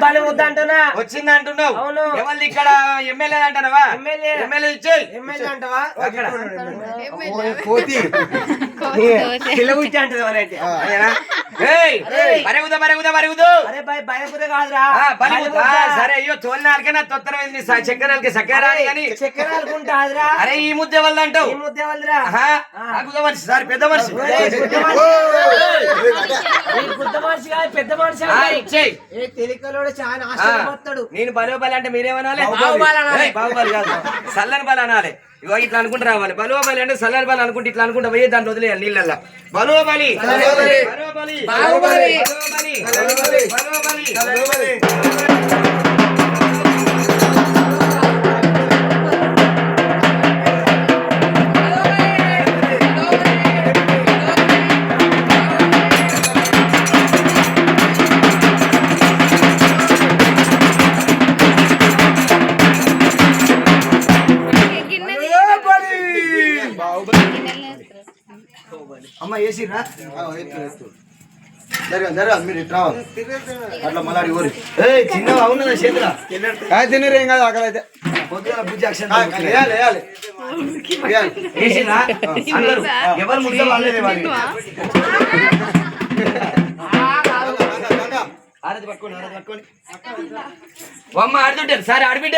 బలి ముద్ద అంటున్నా. వచ్చింది అంటున్నావు అవును. ఎవరిది ఇక్కడ ఎమ్మెల్యే అంటానవా? ఎమ్మెల్యే. ఎమ్మెల్యే ఇచ్చేయి. ఎమ్మెల్యే అంటావా? అక్కడ కోతి. అంటది? ఏయ్, మరుగుదా మరుగుదా మరుగుదు అరే కాదురా. సరే అయ్యో తోలినారికైనా తొత్తరమైంది చక్కెరాలకి చక్కెర రాని కానీ. చక్కెర అనుకుంటాదిరా అరే ఈ ముద్ద ఎవరిది అంటావు ఈ ముద్ద ఆ. గుద్ద మనిషి సార్ పెద్ద మనిషి. పెద్ద మనిషి. ఈ పెద్ద మనిషి కాదు పెద్ద మనిషి ఆ, అంటాయి. ఇచ్చేయి ఏ తెలికలోడు చాలా ఆ, ఆశ్చర్యపోతాడు నేను బలో బలి అంటే మీరేమనాలి? బాహుబలి. అనాలి. బాహుబలి కాదు. సల్లని బలి అనాలి. ఇగో ఇట్లా అనుకుంటూ రావాలి బలువ బలి అంటే సల్లని బలి అనుకుంటే ఇట్లా అనుకుంటా పోయి దాంట్లో వదిలేయాలి నీళ్ళల్లో. బలువ బలి బలువ బలి బాహుబలి. అమ్మ వేసిరా జరగ జరగ మీరు ఇటు రావాలి. అట్లా మళ్ళీ ఊరి ఏయ్ చిన్నగా అవునదా చేతుల? తినరు ఏం కాదు ఆకలి అయితే పొద్దున బుజ్జి అక్షరం ఆరతి పట్టుకోండి ఆరతి పట్టుకోండి. అమ్మ ఆడుతుంటారు సార్ వామ్మ బిడ్డ